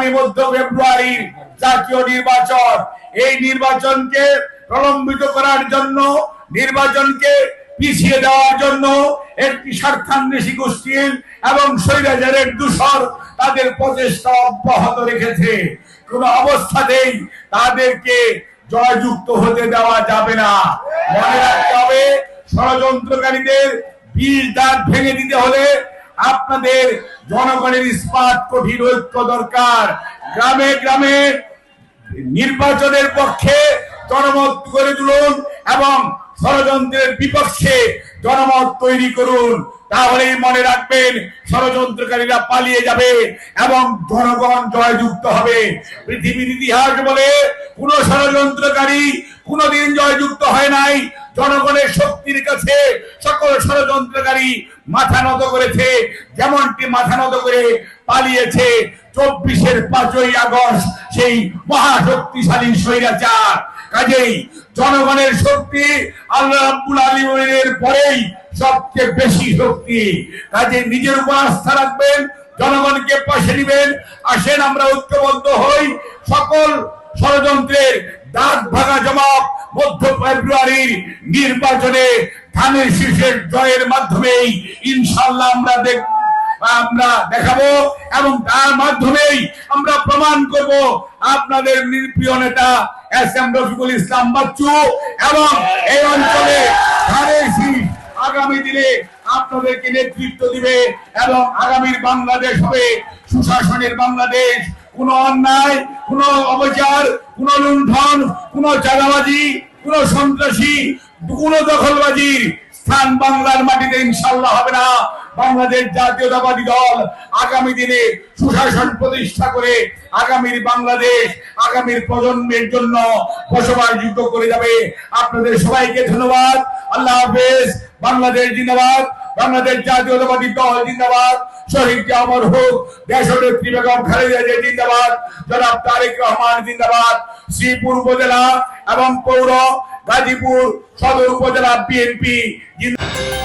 আগামী মধ্য ফেব্রুয়ারির জাতীয় নির্বাচন। এই নির্বাচনকে প্রলম্বিত করার জন্য, নির্বাচনকে পিছিয়ে দেওয়ার জন্য একটি স্বার্থান্বেষী গোষ্ঠীর এবং স্বৈরাচারের দূষর তাদের প্রচেষ্টা অব্যাহত রেখেছে। কোন অবস্থাতেই তাদেরকে জয়যুক্ত হতে দেওয়া যাবে না। মনে রাখতে হবে, ষড়যন্ত্রকারীদের বীজ দাঁত ভেঙে দিতে হলে আপনাদের জনগণের ইস্পাত কঠিন ঐক্য দরকার। গ্রামে গ্রামে নির্বাচনের পক্ষে জনমত গড়ে তুলুন এবং ষড়যন্ত্রের বিপক্ষে জনমত তৈরি করুন। তাহলেই মনে রাখবেন ষড়যন্ত্রকারীরা পালিয়ে যাবে এবং জনগণ জয়যুক্ত হবে। পৃথিবীর ইতিহাস বলে কোন ষড়যন্ত্রকারী কোনদিন জয়যুক্ত হয় নাই। জনগণের মাথা নত করেছে, যেমনটি মাথা নত করে পালিয়েছে চব্বিশের পাঁচই আগস্ট সেই মহাশক্তিশালী স্বৈরাচার। কাজেই জনগণের শক্তি আল্লাহ রাব্বুল আলমিনের পরেই সবচেয়ে বেশি শক্তি। কাজে নিজের উপর আস্থা রাখবেন, জনগণকে পাশে নিবেন, আসেন আমরা ঐক্যবদ্ধ হই, সকল ষড়যন্ত্রের দাঁত ভাঙা জবাব মধ্য ফেব্রুয়ারির নির্বাচনে ধানের শীর্ষের জয়ের মাধ্যমেই ইনশাল্লাহ আমরা দেখ আমরা দেখাবো এবং তার মাধ্যমেই আমরা প্রমাণ করব আপনাদের নির্প্রিয় নেতা এস এম রফিকুল ইসলাম বাচ্চু এবং এই অঞ্চলে আগামী দিনে আপনাদেরকে নেতৃত্ব দিবে এবং আগামীর বাংলাদেশ হবে সুশাসনের বাংলাদেশ। কোন অন্যায়, কোন অবচার, কোন লুণ্ঠন, কোন চাঁদাবাজি, কোন সন্ত্রাসী, কোন দখলবাজির স্থান বাংলার মাটিতে ইনশাল্লাহ হবে না। বাংলাদেশ জাতীয়তাবাদী দল আগামী দিনে সুশাসন প্রতিষ্ঠা করে আগামীর বাংলাদেশ, আগামীর প্রজন্মের জন্য বসবাসযোগ্য করে যাবে। আপনাদের সবাইকে ধন্যবাদ। আল্লাহ হাফেজ। বাংলাদেশ জিন্দাবাদ। বাংলাদেশ জাতীয়তাবাদী দল জিন্দাবাদ। শহীদ অমর হোক। দেশনেত্রী বেগম খালেদা জিয়া জিন্দাবাদ। জনাব তারেক রহমান জিন্দাবাদ। শ্রীপুর উপজেলা এবং পৌর গাজীপুর সদর উপজেলা বিএনপি জিন্দাবাদ।